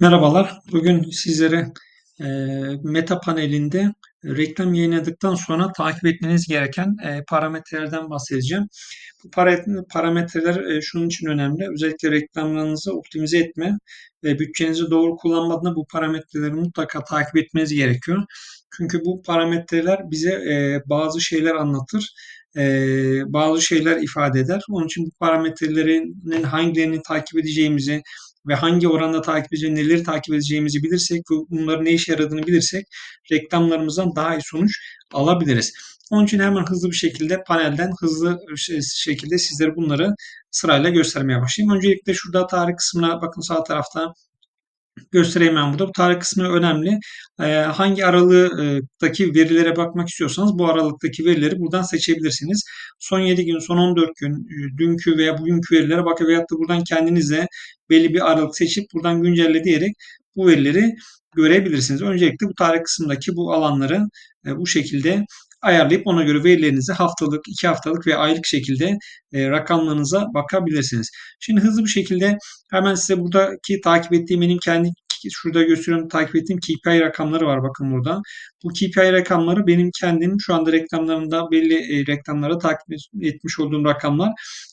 Merhabalar. Bugün sizlere eee, Meta panelinde reklam yayınladıktan sonra takip etmeniz gereken eee, parametrelerden bahsedeceğim. Bu para- parametreler eee, şunun için önemli. Özellikle reklamlarınızı optimize etme ve bütçenizi doğru kullanma bu parametreleri mutlaka takip etmeniz gerekiyor. Çünkü bu parametreler bize eee, bazı şeyler anlatır. eee, bazı şeyler ifade eder. Onun için bu parametrelerin hangilerini takip edeceğimizi, ve hangi oranda takip edeceğimizi, neleri takip edeceğimizi bilirsek ve bunların ne işe yaradığını bilirsek reklamlarımızdan daha iyi sonuç alabiliriz. Onun için hemen hızlı bir şekilde panelden hızlı şekilde sizlere bunları sırayla göstermeye başlayayım. Öncelikle şurada tarih kısmına bakın sağ tarafta göstereyim ben burada. Bu tarih kısmı önemli. Ee, hangi aralıktaki verilere bakmak istiyorsanız bu aralıktaki verileri buradan seçebilirsiniz. Son 7 gün, son 14 gün, e, dünkü veya bugünkü verilere bakın veyahut da buradan kendinize belli bir aralık seçip buradan güncelle diyerek bu verileri görebilirsiniz. Öncelikle bu tarih kısmındaki bu alanları e, bu şekilde ayarlayıp ona göre verilerinizi haftalık, iki haftalık ve aylık şekilde e, rakamlarınıza bakabilirsiniz. Şimdi hızlı bir şekilde hemen size buradaki takip ettiğim benim kendi şurada gösteriyorum takip ettiğim KPI rakamları var bakın burada. Bu KPI rakamları benim kendim şu anda reklamlarımda belli e, reklamlara takip etmiş olduğum rakamlar.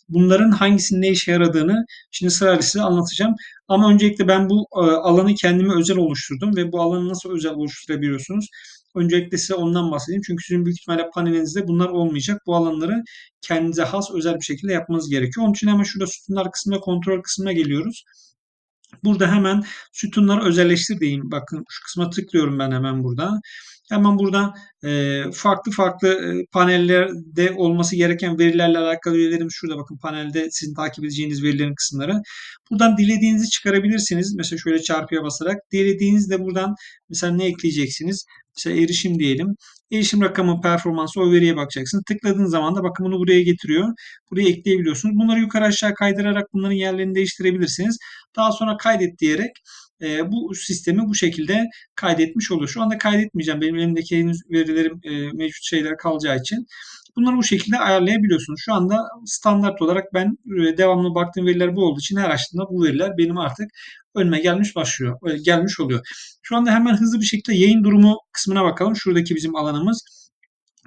Bunların hangisinin ne işe yaradığını şimdi sırayla size anlatacağım. Ama öncelikle ben bu e, alanı kendime özel oluşturdum ve bu alanı nasıl özel oluşturabiliyorsunuz? Öncelikle size ondan bahsedeyim. Çünkü sizin büyük ihtimalle panelinizde bunlar olmayacak. Bu alanları kendinize has özel bir şekilde yapmanız gerekiyor. Onun için hemen şurada sütunlar kısmına, kontrol kısmına geliyoruz. Burada hemen sütunları özelleştir diyeyim. Bakın şu kısma tıklıyorum ben hemen burada. Hemen burada e, farklı farklı e, panellerde olması gereken verilerle alakalı verilerimiz şurada bakın panelde sizin takip edeceğiniz verilerin kısımları. Buradan dilediğinizi çıkarabilirsiniz. Mesela şöyle çarpıya basarak. Dilediğinizde buradan mesela ne ekleyeceksiniz? Mesela erişim diyelim. Erişim rakamı performansı o veriye bakacaksınız. Tıkladığınız zaman da bakın bunu buraya getiriyor. Buraya ekleyebiliyorsunuz. Bunları yukarı aşağı kaydırarak bunların yerlerini değiştirebilirsiniz. Daha sonra kaydet diyerek e, bu sistemi bu şekilde kaydetmiş oluyor. Şu anda kaydetmeyeceğim. Benim elimdeki henüz verilerim e, mevcut şeyler kalacağı için. Bunları bu şekilde ayarlayabiliyorsunuz. Şu anda standart olarak ben e, devamlı baktığım veriler bu olduğu için her açtığımda bu veriler benim artık önüme gelmiş başlıyor. E, gelmiş oluyor. Şu anda hemen hızlı bir şekilde yayın durumu kısmına bakalım. Şuradaki bizim alanımız.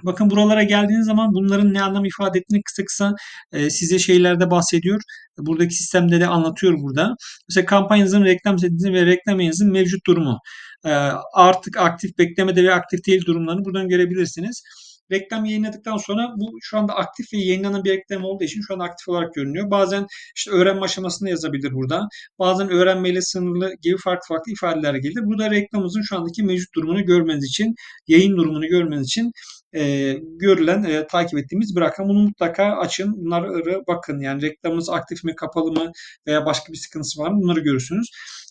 Bakın buralara geldiğiniz zaman bunların ne anlam ifade ettiğini kısa kısa e, size şeylerde bahsediyor. Buradaki sistemde de anlatıyor burada. Mesela kampanyanızın reklam setinizin ve reklam yayınızın mevcut durumu. Artık aktif beklemede ve aktif değil durumlarını buradan görebilirsiniz. Reklam yayınladıktan sonra bu şu anda aktif ve yayınlanan bir reklam olduğu için şu anda aktif olarak görünüyor. Bazen işte öğrenme aşamasında yazabilir burada. Bazen öğrenmeyle sınırlı gibi farklı farklı ifadeler gelir. Burada reklamımızın şu andaki mevcut durumunu görmeniz için, yayın durumunu görmeniz için e, görülen, e, takip ettiğimiz bir rakam. Bunu mutlaka açın. Bunları bakın. Yani reklamımız aktif mi, kapalı mı veya başka bir sıkıntısı var mı? Bunları görürsünüz.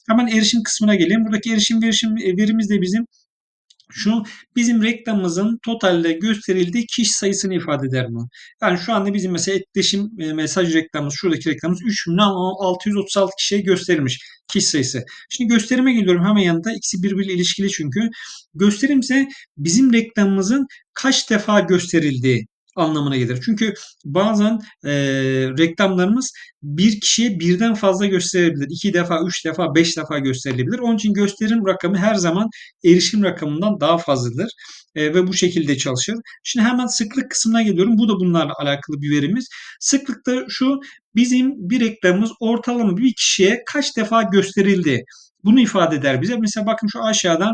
Hemen erişim kısmına geleyim. Buradaki erişim verişim verimiz de bizim şu bizim reklamımızın totalde gösterildiği kişi sayısını ifade eder mi? Yani şu anda bizim mesela etkileşim e, mesaj reklamımız, şuradaki reklamımız 3 milyon 636 kişiye gösterilmiş kişi sayısı. Şimdi gösterime geliyorum hemen yanında. İkisi birbiriyle ilişkili çünkü. Gösterim ise bizim reklamımızın kaç defa gösterildiği anlamına gelir. Çünkü bazen e, reklamlarımız bir kişiye birden fazla gösterilebilir. iki defa, üç defa, beş defa gösterilebilir. Onun için gösterim rakamı her zaman erişim rakamından daha fazladır. E, ve bu şekilde çalışır. Şimdi hemen sıklık kısmına geliyorum. Bu da bunlarla alakalı bir verimiz. Sıklık da şu bizim bir reklamımız ortalama bir kişiye kaç defa gösterildi. Bunu ifade eder bize. Mesela bakın şu aşağıda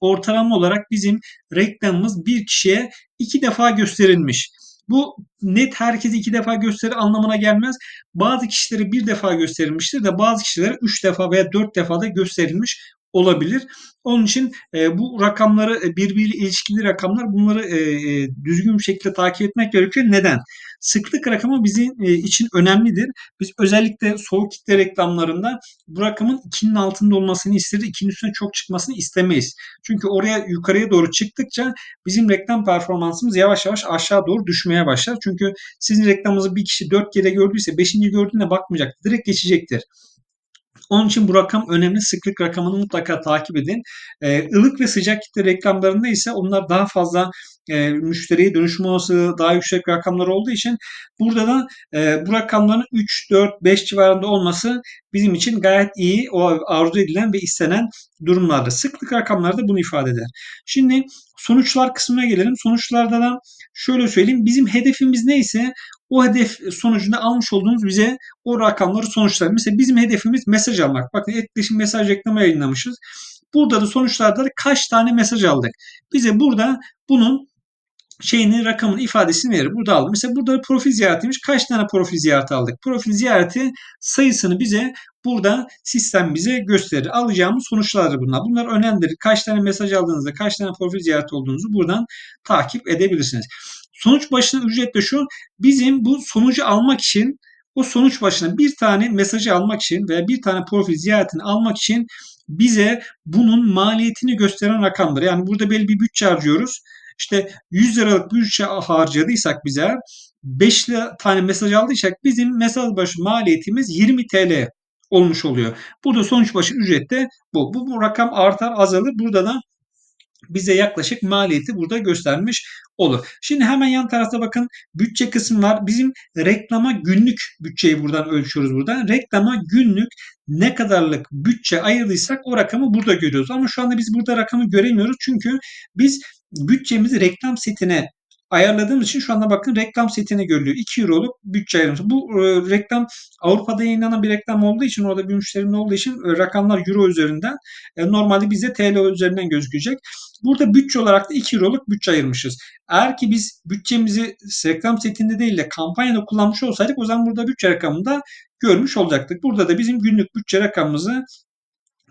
ortalama olarak bizim reklamımız bir kişiye iki defa gösterilmiş. Bu net herkese iki defa gösteri anlamına gelmez. Bazı kişilere bir defa gösterilmiştir de bazı kişilere üç defa veya dört defa da gösterilmiş olabilir. Onun için e, bu rakamları e, birbiriyle ilişkili rakamlar bunları e, e, düzgün bir şekilde takip etmek gerekiyor. Neden? Sıklık rakamı bizim e, için önemlidir. Biz özellikle soğuk kitle reklamlarında bu rakamın 2'nin altında olmasını isteriz. 2'nin üstüne çok çıkmasını istemeyiz. Çünkü oraya yukarıya doğru çıktıkça bizim reklam performansımız yavaş yavaş aşağı doğru düşmeye başlar. Çünkü sizin reklamınızı bir kişi 4 kere gördüyse 5. gördüğünde bakmayacak. Direkt geçecektir. Onun için bu rakam önemli. Sıklık rakamını mutlaka takip edin. E, ılık ve sıcak kitle reklamlarında ise onlar daha fazla e, müşteriye dönüşüm olasılığı daha yüksek rakamlar olduğu için burada da e, bu rakamların 3, 4, 5 civarında olması bizim için gayet iyi, o arzu edilen ve istenen durumlarda. Sıklık rakamları da bunu ifade eder. Şimdi sonuçlar kısmına gelelim. Sonuçlarda da şöyle söyleyeyim. Bizim hedefimiz neyse o hedef sonucunda almış olduğumuz bize o rakamları sonuçlar. Mesela bizim hedefimiz mesaj almak. Bakın etkileşim mesaj reklamı yayınlamışız. Burada da sonuçlarda kaç tane mesaj aldık. Bize burada bunun şeyini rakamın ifadesini verir. Burada aldım. Mesela burada profil ziyaretiymiş. Kaç tane profil ziyareti aldık? Profil ziyareti sayısını bize burada sistem bize gösterir. Alacağımız sonuçlardır bunlar. Bunlar önemlidir. Kaç tane mesaj aldığınızda, kaç tane profil ziyareti olduğunuzu buradan takip edebilirsiniz. Sonuç başına ücret de şu. Bizim bu sonucu almak için o sonuç başına bir tane mesajı almak için veya bir tane profil ziyaretini almak için bize bunun maliyetini gösteren rakamdır. Yani burada belli bir bütçe harcıyoruz. İşte 100 liralık bütçe harcadıysak bize 5 tane mesaj aldıysak bizim mesaj başı maliyetimiz 20 TL olmuş oluyor. Burada sonuç başı ücret de bu. Bu, bu rakam artar azalır. Burada da bize yaklaşık maliyeti burada göstermiş olur. Şimdi hemen yan tarafta bakın bütçe kısmı var. Bizim reklama günlük bütçeyi buradan ölçüyoruz burada. Reklama günlük ne kadarlık bütçe ayırdıysak o rakamı burada görüyoruz. Ama şu anda biz burada rakamı göremiyoruz. Çünkü biz bütçemizi reklam setine ayarladığımız için şu anda bakın reklam setine görülüyor. 2 euroluk bütçe ayırmış. Bu e, reklam Avrupa'da yayınlanan bir reklam olduğu için orada bir müşterinin olduğu için e, rakamlar euro üzerinden e, normalde bize TL üzerinden gözükecek. Burada bütçe olarak da 2 euroluk bütçe ayırmışız. Eğer ki biz bütçemizi reklam setinde değil de kampanyada kullanmış olsaydık o zaman burada bütçe rakamında görmüş olacaktık. Burada da bizim günlük bütçe rakamımızı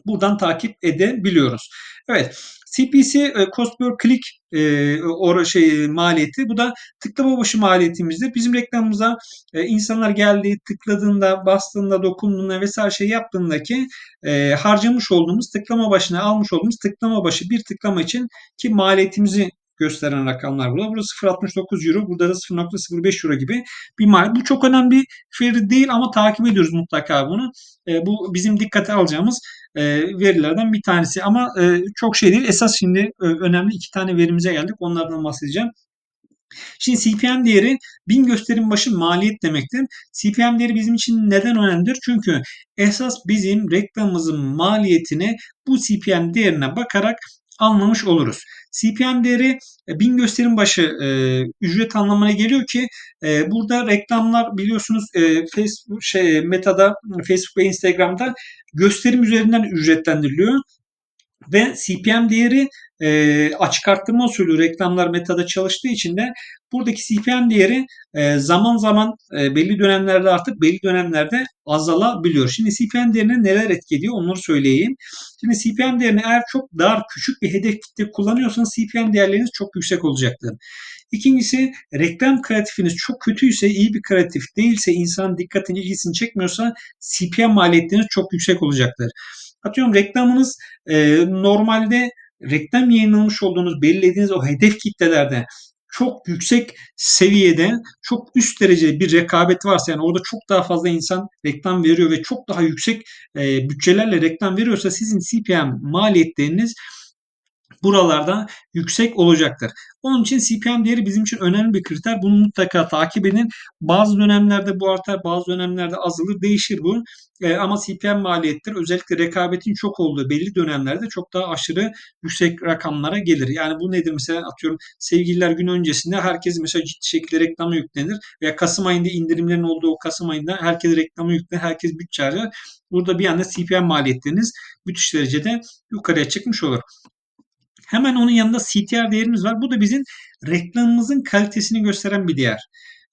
buradan takip edebiliyoruz. Evet. CPC e, cost per click e, or şey maliyeti. Bu da tıklama başı maliyetimizdir. Bizim reklamımıza e, insanlar geldiği, tıkladığında, bastığında, dokunduğunda vesaire şey yaptığındaki e, harcamış olduğumuz tıklama başına almış olduğumuz tıklama başı bir tıklama için ki maliyetimizi gösteren rakamlar burada. Burada 0.69 euro, burada da 0.05 euro gibi bir mal. Bu çok önemli bir veri değil ama takip ediyoruz mutlaka bunu. E, bu bizim dikkate alacağımız e, verilerden bir tanesi ama e, çok şey değil. Esas şimdi e, önemli iki tane verimize geldik. Onlardan bahsedeceğim. Şimdi CPM değeri bin gösterim başı maliyet demektir. CPM değeri bizim için neden önemlidir? Çünkü esas bizim reklamımızın maliyetini bu CPM değerine bakarak anlamış oluruz. CPM değeri e, bin gösterim başı e, ücret anlamına geliyor ki e, burada reklamlar biliyorsunuz e, Facebook şey Meta'da Facebook ve Instagram'da gösterim üzerinden ücretlendiriliyor ve CPM değeri e, açık arttırma usulü reklamlar metada çalıştığı için de buradaki CPM değeri e, zaman zaman e, belli dönemlerde artık belli dönemlerde azalabiliyor. Şimdi CPM değerine neler etki ediyor onları söyleyeyim. Şimdi CPM değerini eğer çok dar küçük bir hedef kitle kullanıyorsanız CPM değerleriniz çok yüksek olacaktır. İkincisi reklam kreatifiniz çok kötüyse, iyi bir kreatif değilse, insan dikkatini, ilgisini çekmiyorsa CPM maliyetleriniz çok yüksek olacaktır. Atıyorum reklamınız e, normalde reklam yayınlamış olduğunuz belirlediğiniz o hedef kitlelerde çok yüksek seviyede, çok üst derece bir rekabet varsa yani orada çok daha fazla insan reklam veriyor ve çok daha yüksek e, bütçelerle reklam veriyorsa sizin CPM maliyetleriniz buralarda yüksek olacaktır. Onun için CPM değeri bizim için önemli bir kriter. Bunu mutlaka takip edin. Bazı dönemlerde bu artar, bazı dönemlerde azalır, değişir bu. E, ama CPM maliyettir özellikle rekabetin çok olduğu belli dönemlerde çok daha aşırı yüksek rakamlara gelir. Yani bu nedir? Mesela atıyorum sevgililer gün öncesinde herkes mesela ciddi şekilde reklama yüklenir veya Kasım ayında indirimlerin olduğu o Kasım ayında herkes reklama yüklenir, herkes bütçe harcar. Burada bir anda CPM maliyetleriniz müthiş derecede yukarıya çıkmış olur. Hemen onun yanında CTR değerimiz var. Bu da bizim reklamımızın kalitesini gösteren bir değer.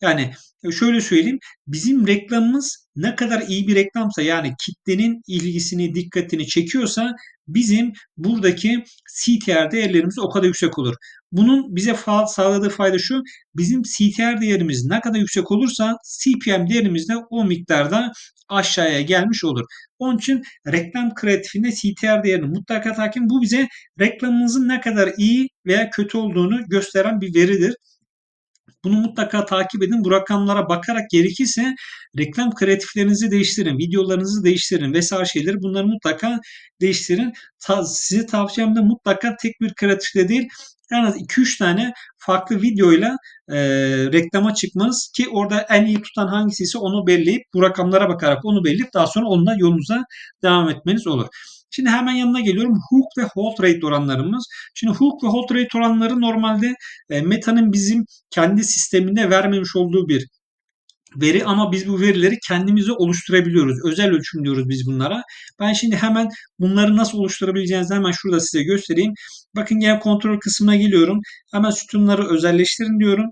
Yani e, şöyle söyleyeyim. Bizim reklamımız ne kadar iyi bir reklamsa yani kitlenin ilgisini, dikkatini çekiyorsa bizim buradaki CTR değerlerimiz o kadar yüksek olur. Bunun bize sağladığı fayda şu. Bizim CTR değerimiz ne kadar yüksek olursa CPM değerimiz de o miktarda aşağıya gelmiş olur. Onun için reklam kreatifinde CTR değerini mutlaka takip. Bu bize reklamımızın ne kadar iyi veya kötü olduğunu gösteren bir veridir. Bunu mutlaka takip edin. Bu rakamlara bakarak gerekirse reklam kreatiflerinizi değiştirin, videolarınızı değiştirin vesaire şeyleri bunları mutlaka değiştirin. Ta, size tavsiyem de mutlaka tek bir kreatifle değil en az 2-3 tane farklı videoyla e, reklama çıkmanız ki orada en iyi tutan hangisiyse onu belleyip bu rakamlara bakarak onu belleyip daha sonra onunla yolunuza devam etmeniz olur. Şimdi hemen yanına geliyorum. Hook ve hold rate oranlarımız. Şimdi hook ve hold rate oranları normalde e, Meta'nın bizim kendi sisteminde vermemiş olduğu bir veri ama biz bu verileri kendimize oluşturabiliyoruz. Özel ölçüm diyoruz biz bunlara. Ben şimdi hemen bunları nasıl oluşturabileceğinizi hemen şurada size göstereyim. Bakın gel kontrol kısmına geliyorum. Hemen sütunları özelleştirin diyorum.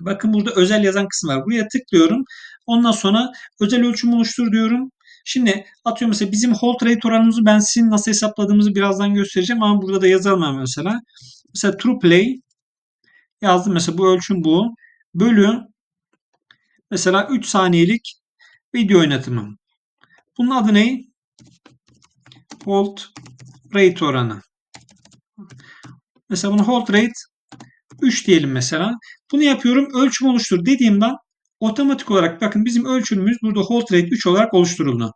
Bakın burada özel yazan kısım var. Buraya tıklıyorum. Ondan sonra özel ölçüm oluştur diyorum. Şimdi atıyorum mesela bizim hold rate oranımızı ben sizin nasıl hesapladığımızı birazdan göstereceğim ama burada da yazalım mesela. Mesela true play yazdım mesela bu ölçüm bu. Bölü mesela 3 saniyelik video oynatımı. Bunun adı ne? Hold rate oranı. Mesela bunu hold rate 3 diyelim mesela. Bunu yapıyorum ölçüm oluştur dediğimden otomatik olarak bakın bizim ölçümümüz burada hold rate 3 olarak oluşturuldu.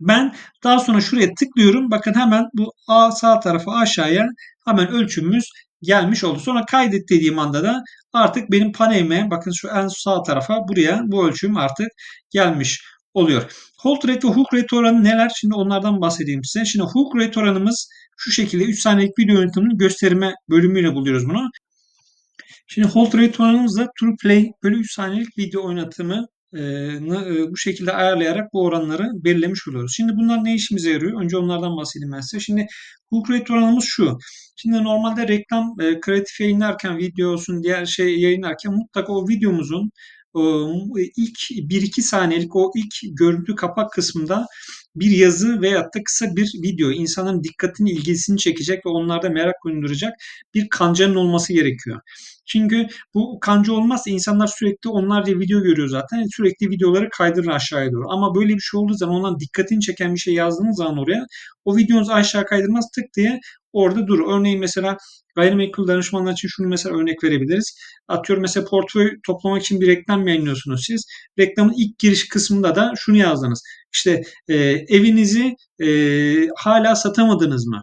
Ben daha sonra şuraya tıklıyorum. Bakın hemen bu A sağ tarafa aşağıya hemen ölçümümüz gelmiş oldu. Sonra kaydet dediğim anda da artık benim panelime bakın şu en sağ tarafa buraya bu ölçüm artık gelmiş oluyor. Hold rate ve hook rate oranı neler? Şimdi onlardan bahsedeyim size. Şimdi hook rate oranımız şu şekilde 3 saniyelik video yönetiminin gösterme bölümüyle buluyoruz bunu. Şimdi hold rate oranımız da true play bölü 3 saniyelik video oynatımı bu şekilde ayarlayarak bu oranları belirlemiş oluyoruz. Şimdi bunlar ne işimize yarıyor? Önce onlardan bahsedeyim ben size. Şimdi hook rate oranımız şu. Şimdi normalde reklam kreatif yayınlarken video olsun diğer şey yayınlarken mutlaka o videomuzun ilk 1-2 saniyelik o ilk görüntü kapak kısmında bir yazı veyahut da kısa bir video insanın dikkatini, ilgisini çekecek ve onlarda merak uyandıracak bir kancanın olması gerekiyor. Çünkü bu kanca olmazsa insanlar sürekli onlarca video görüyor zaten. Sürekli videoları kaydırır aşağıya doğru. Ama böyle bir şey olduğu zaman ondan dikkatini çeken bir şey yazdığınız zaman oraya o videonuz aşağı kaydırmaz tık diye orada durur. Örneğin mesela gayrimenkul danışmanlar için şunu mesela örnek verebiliriz. Atıyorum mesela portföy toplamak için bir reklam yayınlıyorsunuz siz. Reklamın ilk giriş kısmında da şunu yazdınız. İşte e, evinizi e, hala satamadınız mı?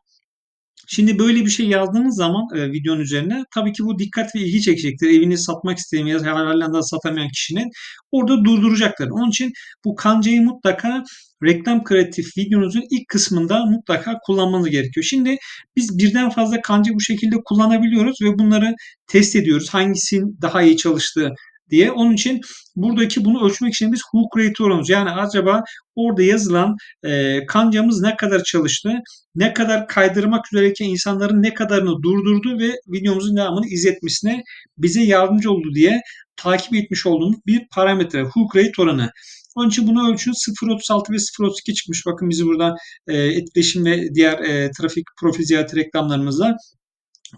Şimdi böyle bir şey yazdığınız zaman e, videonun üzerine tabii ki bu dikkat ve ilgi çekecektir. Evini satmak isteyen ya halen daha satamayan kişinin orada durduracaklar. Onun için bu kancayı mutlaka reklam kreatif videonuzun ilk kısmında mutlaka kullanmanız gerekiyor. Şimdi biz birden fazla kanca bu şekilde kullanabiliyoruz ve bunları test ediyoruz. Hangisinin daha iyi çalıştığı diye. Onun için buradaki bunu ölçmek için biz hook rate oranımız yani acaba orada yazılan e, kancamız ne kadar çalıştı, ne kadar kaydırmak üzereyken insanların ne kadarını durdurdu ve videomuzun devamını izletmesine bize yardımcı oldu diye takip etmiş olduğumuz bir parametre hook rate oranı. Onun için bunu ölçün 0.36 ve 0.32 çıkmış. Bakın bizi burada e, etkileşim ve diğer e, trafik profil ziyareti reklamlarımızda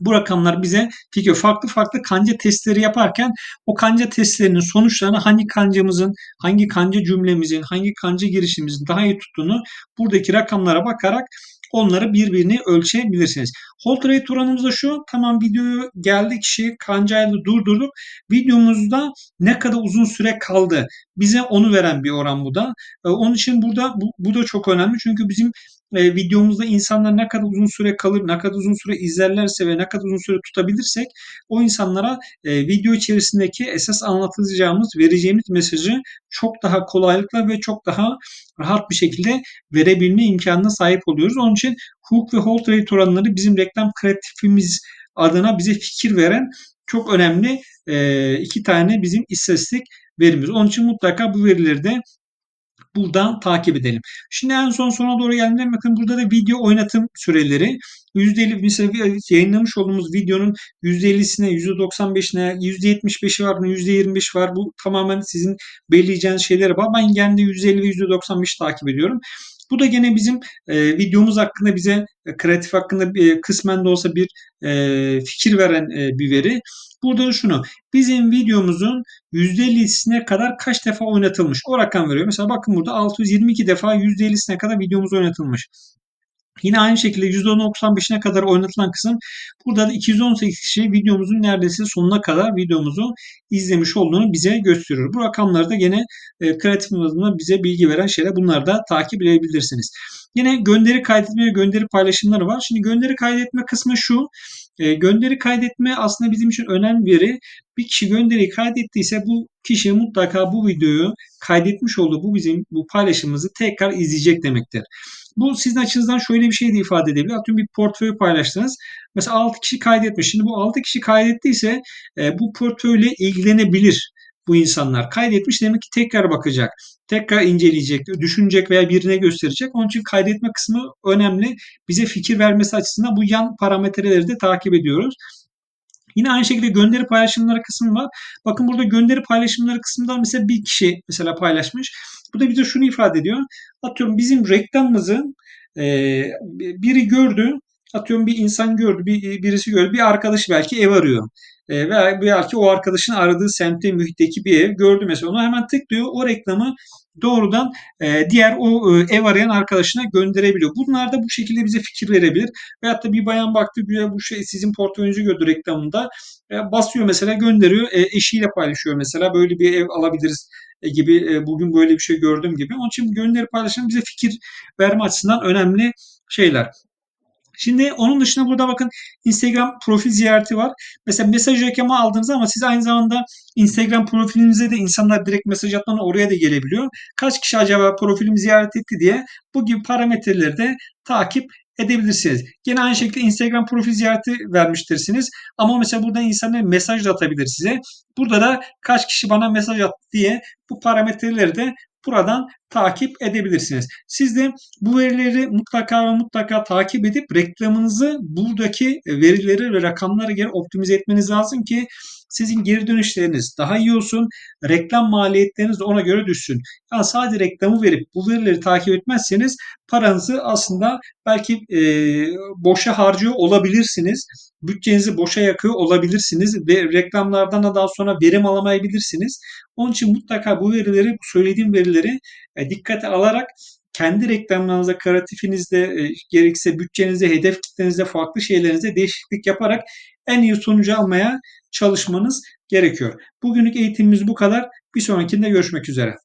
bu rakamlar bize fikir farklı farklı kanca testleri yaparken o kanca testlerinin sonuçlarını hangi kancamızın, hangi kanca cümlemizin, hangi kanca girişimizin daha iyi tuttuğunu buradaki rakamlara bakarak onları birbirini ölçebilirsiniz. Hold rate oranımız da şu. Tamam videoyu geldi kişi kancayla durdurduk. Videomuzda ne kadar uzun süre kaldı. Bize onu veren bir oran bu da. Ee, onun için burada bu, bu da çok önemli. Çünkü bizim e, videomuzda insanlar ne kadar uzun süre kalır, ne kadar uzun süre izlerlerse ve ne kadar uzun süre tutabilirsek o insanlara e, video içerisindeki esas anlatacağımız, vereceğimiz mesajı çok daha kolaylıkla ve çok daha rahat bir şekilde verebilme imkanına sahip oluyoruz. Onun için hook ve hold rate oranları bizim reklam kreatifimiz adına bize fikir veren çok önemli e, iki tane bizim istatistik verimiz. Onun için mutlaka bu verileri de buradan takip edelim. Şimdi en son sona doğru geldiğimde bakın burada da video oynatım süreleri. %50 mesela yayınlamış olduğumuz videonun %50'sine, %95'ine, %75'i var, %25 var. Bu tamamen sizin belirleyeceğiniz şeyler var. Ben kendi %50 ve %95 takip ediyorum. Bu da gene bizim e, videomuz hakkında bize e, kreatif hakkında e, kısmen de olsa bir e, fikir veren e, bir veri. Burada şunu bizim videomuzun %50'sine kadar kaç defa oynatılmış o rakam veriyor. Mesela bakın burada 622 defa %50'sine kadar videomuz oynatılmış. Yine aynı şekilde %95'ine kadar oynatılan kısım burada da 218 kişi videomuzun neredeyse sonuna kadar videomuzu izlemiş olduğunu bize gösteriyor. Bu rakamları da yine e, kreatif adına bize bilgi veren şeyler. Bunları da takip edebilirsiniz. Yine gönderi kaydetme ve gönderi paylaşımları var. Şimdi gönderi kaydetme kısmı şu. E, gönderi kaydetme aslında bizim için önemli bir veri. Bir kişi gönderiyi kaydettiyse bu kişi mutlaka bu videoyu kaydetmiş olduğu bu bizim bu paylaşımımızı tekrar izleyecek demektir. Bu sizin açınızdan şöyle bir şey de ifade edebilir. Atıyorum bir portföy paylaştınız. Mesela 6 kişi kaydetmiş. Şimdi bu 6 kişi kaydettiyse e, bu portföyle ilgilenebilir bu insanlar. Kaydetmiş demek ki tekrar bakacak. Tekrar inceleyecek, düşünecek veya birine gösterecek. Onun için kaydetme kısmı önemli. Bize fikir vermesi açısından bu yan parametreleri de takip ediyoruz. Yine aynı şekilde gönderi paylaşımları kısmı var. Bakın burada gönderi paylaşımları kısmında mesela bir kişi mesela paylaşmış. Bu da bize şunu ifade ediyor. Atıyorum bizim reklamımızı e, biri gördü. Atıyorum bir insan gördü, bir, birisi gördü. Bir arkadaş belki ev arıyor. E, veya belki o arkadaşın aradığı semtte, mühitteki bir ev gördü mesela. Onu hemen tıklıyor. O reklamı doğrudan e, diğer o e, ev arayan arkadaşına gönderebiliyor. Bunlar da bu şekilde bize fikir verebilir. Veyahut da bir bayan baktı güya bu şey sizin portföyünüzü gördü reklamında. E, basıyor mesela gönderiyor. E, eşiyle paylaşıyor mesela. Böyle bir ev alabiliriz e, gibi e, bugün böyle bir şey gördüm gibi. Onun için gönderi paylaşım bize fikir verme açısından önemli şeyler. Şimdi onun dışında burada bakın Instagram profil ziyareti var. Mesela mesaj reklamı aldınız ama siz aynı zamanda Instagram profilinize de insanlar direkt mesaj atmadan oraya da gelebiliyor. Kaç kişi acaba profilimi ziyaret etti diye bu gibi parametreleri de takip edebilirsiniz. Yine aynı şekilde Instagram profil ziyareti vermiştirsiniz. Ama mesela burada insanlar mesaj da atabilir size. Burada da kaç kişi bana mesaj attı diye bu parametreleri de buradan takip edebilirsiniz. Siz de bu verileri mutlaka ve mutlaka takip edip reklamınızı buradaki verileri ve rakamlara göre optimize etmeniz lazım ki sizin geri dönüşleriniz daha iyi olsun. Reklam maliyetleriniz de ona göre düşsün. Yani sadece reklamı verip bu verileri takip etmezseniz paranızı aslında belki e, boşa harcıyor olabilirsiniz. Bütçenizi boşa yakıyor olabilirsiniz ve reklamlardan da daha sonra verim alamayabilirsiniz. Onun için mutlaka bu verileri, söylediğim verileri e, dikkate alarak kendi reklamlarınızda, kreatifinizde, e, gerekse bütçenizde, hedef kitlenizde, farklı şeylerinizde değişiklik yaparak en iyi sonucu almaya çalışmanız gerekiyor. Bugünlük eğitimimiz bu kadar. Bir sonrakinde görüşmek üzere.